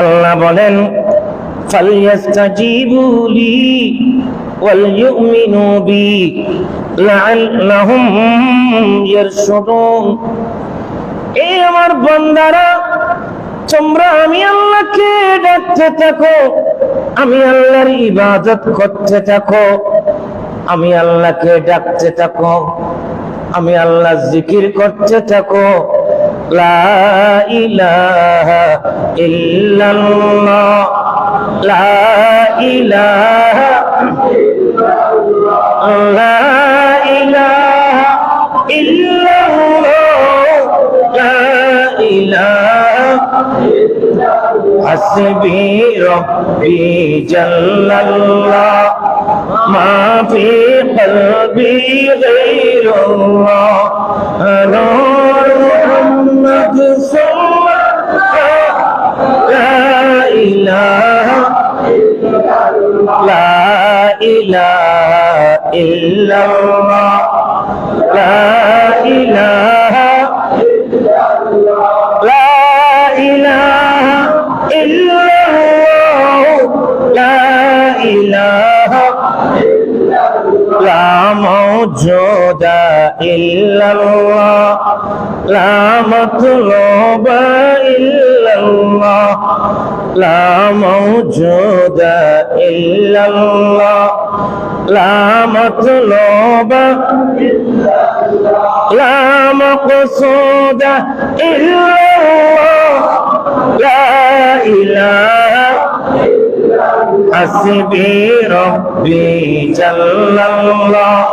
আল্লাহ বলেন এই আমার বন্দারা আমি আল্লাহকে আমি আল্লাহর ইবাদত করতে থাকো, আমি আল্লাহকে ডাকতে থাকো, আমি আল্লাহ জিকির করতে থাকো। لا إله إلا الله. لا إله لا إله إلا الله. لا إله إلا حسبي ربي جل الله. ما في قلبي غير الله. ইলাহ লা ইলাহা ইল্লাল্লাহ লা ইলাহা লা ইলাহা ইল্লাল্লাহ লা ইলাহা রাম موجود إلا الله لا مطلوب إلا الله لا موجود إلا الله لا مطلوب لا مقصود إلا الله لا إله حسبي ربي جل الله